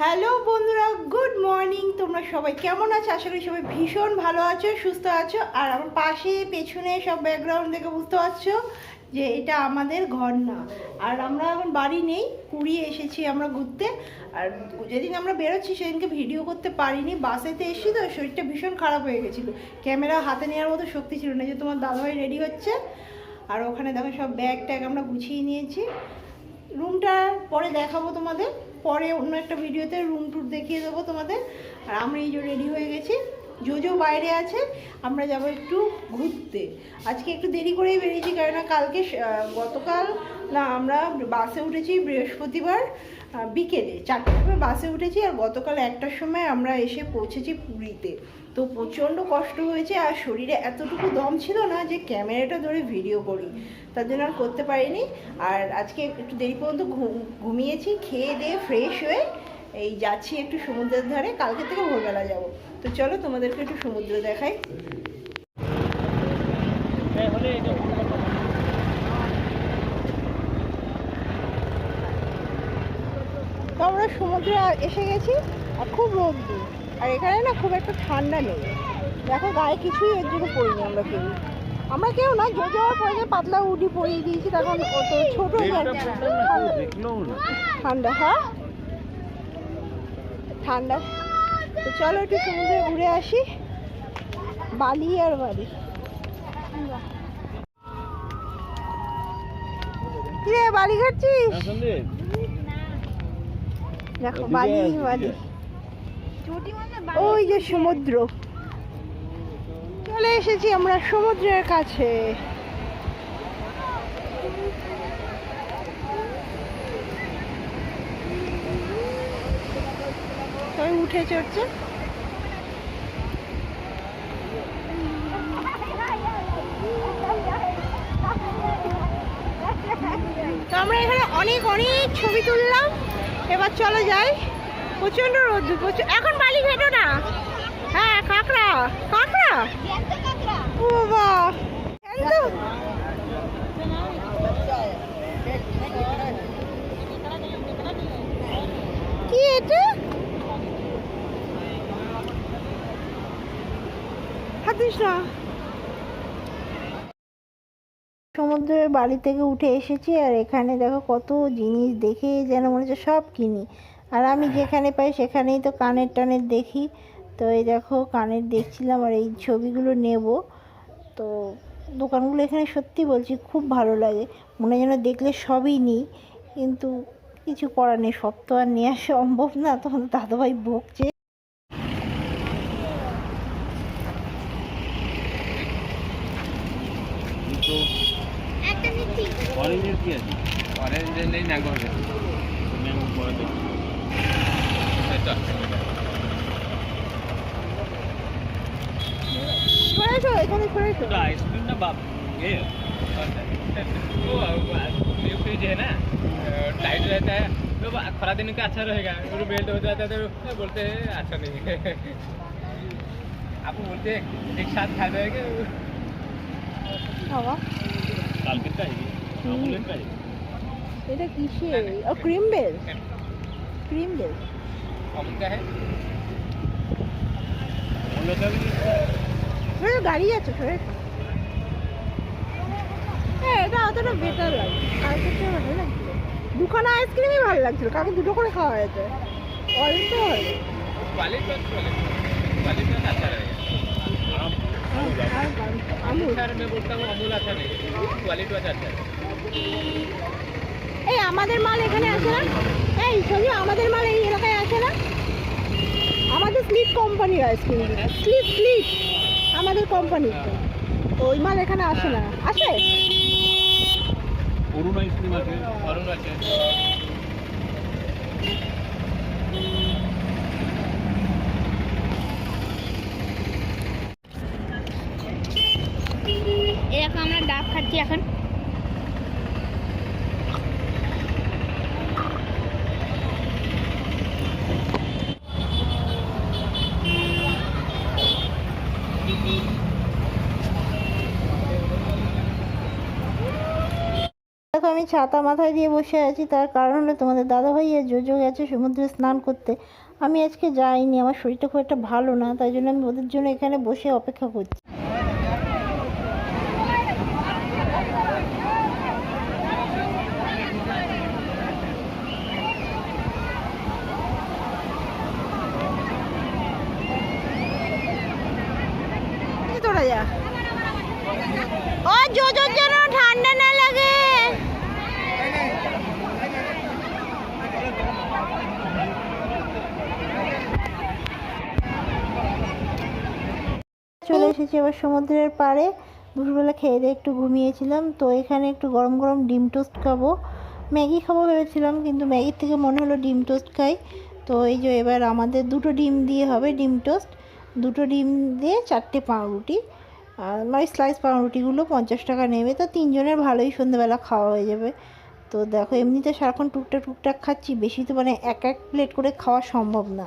Hello বন্ধুরা, good morning. তোমরা সবাই কেমন আছো? আশা করি সবাই ভীষণ ভালো আছো, সুস্থ আছো। আর আমার পাশে, পেছনে সব ব্যাকগ্রাউন্ড দেখে বুঝতে পারছ যে এটা আমাদের ঘর না। আর আমরা এখন বাড়ি নেই, পুরী এসেছি আমরা ঘুরতে। আর যেদিন আমরা বেরোচ্ছি, সেদিনকে ভিডিও করতে পারিনি। বাসেতে এসেছি তো, শরীরটা ভীষণ খারাপ হয়ে গেছিল। ক্যামেরা হাতে নেওয়ার মতো শক্তি ছিল না যে তোমার দাদাভাই রেডি হচ্ছে। আর ওখানে দেখো সব ব্যাগ ট্যাগ আমরা গুছিয়ে নিয়েছি। রুমটা পরে দেখাবো তোমাদের। পরে অন্য একটা ভিডিওতে রুম টুর দেখিয়ে দেবো তোমাদের। আর আমরা এই যে রেডি হয়ে গেছি। জোজো বাইরে আছে, আমরা যাব একটু ঘুরতে। আজকে একটু দেরি করেই বেরিয়েছি কারণ কালকে গতকাল না, আমরা বাসে উঠেছি বৃহস্পতিবার বিকেলে চারটার সময় বাসে উঠেছি আর গতকাল একটার সময় আমরা এসে পৌঁছেছি পুরীতে। তো প্রচণ্ড কষ্ট হয়েছে আর শরীরে এতটুকু দম ছিল না যে ক্যামেরাটা ধরে ভিডিও করি। তার জন্য আর করতে পারিনি। আর আজকে একটু দেরি পর্যন্ত ঘুম- ঘুমিয়েছি, খেয়ে দিয়ে ফ্রেশ হয়ে এই যাচ্ছি একটু সমুদ্রের ধারে কালকে থেকে ভোরবেলা যাব। তো চলো তোমাদেরকে একটু সমুদ্র দেখাই। আমরা সমুদ্রে এসে গেছি আর খুব রোদ্দুর আর এখানে না খুব একটা ঠান্ডা নেই। দেখো গায়ে কিছুই এর জন্য পরিনি আমরা কেউ। আমরা কেউ না জো যাওয়ার পরে যে পাতলা উডি পরিয়ে দিয়েছি তখন অত ছোট ঠান্ডা হ্যাঁ? ঠান্ডা। তো চলো একটু সমুদ্রে ঘুরে আসি। বালি আর বালি। কিরে বালি ঘাটছিস দেখো বালি বালি। ওই যে সমুদ্র। চলে এসেছি আমরা সমুদ্রের কাছে। সবাই উঠে চড়ছে। আমরা এখানে অনেক অনেক ছবি তুললাম। এবার চলো যাই। প্রচণ্ড রোদ প্রচুর এখন বালি ঘেটো না? হ্যাঁ কাঁকড়া কাঁকড়া? ও বাবা জ্যান্ত? কি এটা হাত সমুদ্রের বাড়ি থেকে উঠে এসেছি আর এখানে দেখো কত জিনিস দেখে যেন মনে হচ্ছে সব কিনি। আর আমি যেখানে পাই সেখানেই তো কানের টানের দেখি। তো এই দেখো কানের দেখছিলাম আর এই ছবিগুলো নেব। তো দোকানগুলো এখানে সত্যি বলছি খুব ভালো লাগে। মনে যেন দেখলে সবই নিই কিন্তু কিছু করার নেই, সব তো আর নেওয়া সম্ভব না। তখন দাদাভাই বকছে। टाइट रहता है तो खरा दिन का अच्छा रहेगा और बेल्ट हो जाता है तो बोलते हैं अच्छा नहीं है आपको बोलते हैं एक साथ खा जाएगा हवा काल का है এটা কিসের ও Cream Bell Cream Bell Amul का है আমুলের কাজ সরে গাড়ি যাচ্ছে সরে হ্যাঁ এটা অতটা বেটার লাগছে কালকে তো ভালো লাগছিল দুখানা আইসক্রিমই ভালো লাগছিল কালকে দুটো করে খাওয়া হয়েছে অল্প হবে क्वालिटी तो क्वालिटी तो अच्छा रहेगा আর আমুল सर मैं बोलता हूँ अमूल अच्छा नहीं क्वालिटी अच्छा अच्छा है এই আমাদের মাল এখানে আসে না? এই শুনি আমাদের মাল এই এলাকায় আসে না? আমাদের slip company ice cream slip slip. আমাদের কোম্পানি ওই মাল এখানে আসে না। আসে? অরুণ আইসক্রিম আছে অরুণ আছে। এরকম আমরা ডাব খাচ্ছি এখন। আমি ছাতা মাথায় দিয়ে বসে আছি, তার কারণ হলো তোমাদের দাদাভাই আর জোজো গেছে সমুদ্রে স্নান করতে। আমি আজকে যাইনি, আমার শরীরটা খুব একটা ভালো না, তাই জন্য আমি ওদের জন্য এখানে বসে অপেক্ষা করছি। ও জোজোর জন্য ঠান্ডা না লাগে চলে এসেছি এবার সমুদ্রের পাড়ে। দুপুরবেলা খেয়ে দিয়ে একটু ঘুমিয়েছিলাম। তো এখানে একটু গরম গরম ডিম টোস্ট খাব। ম্যাগি খাব ভেবেছিলাম, কিন্তু ম্যাগির থেকে মনে হলো ডিম টোস্ট খাই। তো এই যে এবার আমাদের দুটো ডিম দিয়ে হবে ডিম টোস্ট। দুটো ডিম দিয়ে চারটে পাউরুটি। আর মানে স্লাইস পাউরুটিগুলো পঞ্চাশ টাকা নেবে। তো তিনজনের ভালোই সন্ধ্যেবেলা খাওয়া হয়ে যাবে। তো দেখো, এমনিতে সারাক্ষণ টুকটাক টুকটাক খাচ্ছি। বেশি তো মানে এক এক প্লেট করে খাওয়া সম্ভব না।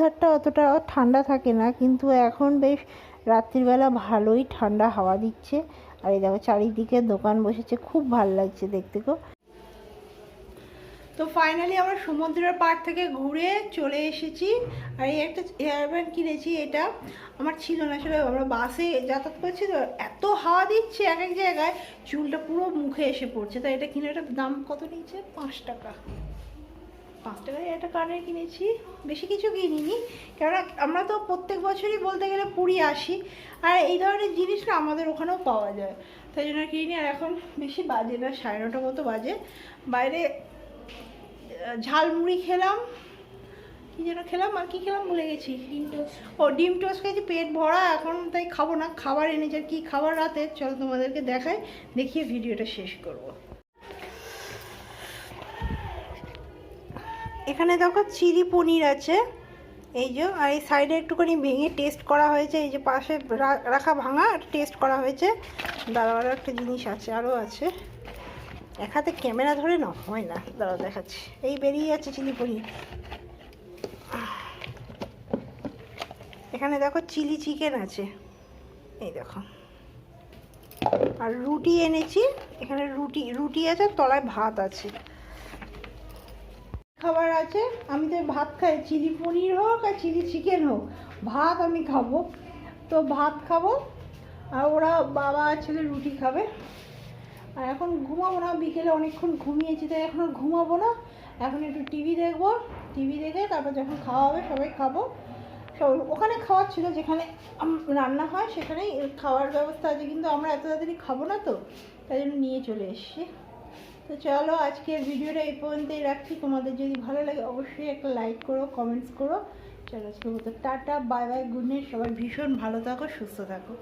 ধারটা অতটা ঠান্ডা থাকে না, কিন্তু এখন বেশ রাত্রিবেলা ভালোই ঠান্ডা হাওয়া দিচ্ছে। আর এই দেখো চারিদিকে দোকান বসেছে, খুব ভালো লাগছে দেখতে গো। তো ফাইনালি আমরা সমুদ্রের পাড় থেকে ঘুরে চলে এসেছি। আর এই একটা এয়ারব্যান্ড কিনেছি, এটা আমার ছিল না আসলে আমরা বাসে যাতায়াত করছি, তো এত হাওয়া দিচ্ছে এক এক জায়গায়, চুলটা পুরো মুখে এসে পড়ছে। তো এটা কিনে একটা দাম কত নিচ্ছে পাঁচ টাকা। পাঁচ টাকায় একটা কানের কিনেছি। বেশি কিছু কিনিনি। কেননা আমরা তো প্রত্যেক বছরই বলতে গেলে পুরী আসি। আর এই ধরনের জিনিস না আমাদের ওখানেও পাওয়া যায়। তাই জন্য কিনি আর এখন বেশি বাজে না, সাড়ে নটা মতো বাজে। বাইরে ঝালমুড়ি খেলাম। কি যেন খেলাম? আর কি খেলাম ভুলে গেছি। ডিম ও, ডিম টোস্ট খেয়েছি, পেট ভরা। এখন তাই খাব না। খাবার এনেছে। আর কি খাবার রাতে? চলো তোমাদেরকে দেখাই। দেখিয়ে ভিডিওটা শেষ করব। এখানে দেখো চিলি পনির আছে। এই যে, আর এই সাইডে একটুখানি ভেঙে টেস্ট করা হয়েছে। এই যে পাশে রাখা ভাঙা টেস্ট করা হয়েছে। দাঁড়াও, একটা জিনিস আছে আরও আছে। এক হাতে ক্যামেরা ধরে না, হয় না। দাঁড়াও, দেখাচ্ছি। এই বেরিয়ে যাচ্ছে চিলি পনির। এখানে দেখো চিলি চিকেন আছে। এই দেখো। আর রুটি এনেছি। এখানে রুটি রুটি আছে তলায় ভাত আছে। খাবার আছে, আমি তো ভাত খাই, চিলি পনির হোক আর চিলি চিকেন হোক, ভাত আমি খাব। তো ভাত খাব, আর ওরা বাবা ছেলে রুটি খাবে। আর এখন ঘুমাবো না, বিকেলে অনেকক্ষণ ঘুমিয়েছি, তাই এখন আর ঘুমাবো না। এখন একটু টিভি দেখব, টিভি দেখে তারপর যখন খাওয়া হবে সবাই খাব। ওখানে খাওয়ার ছিল, যেখানে রান্না হয়, সেখানেই খাওয়ার ব্যবস্থা আছে, কিন্তু আমরা এত তাড়াতাড়ি খাব না তো, তাই জন্য নিয়ে চলে এসেছি। তো চলো আজকের ভিডিওটা এই পর্যন্তই রাখছি। তোমাদের যদি ভালো লাগে অবশ্যই একটা লাইক করো কমেন্টস করো। চলো আজকের মতো tata bye bye good night সবাই ভীষণ ভালো থাকো, সুস্থ থাকো।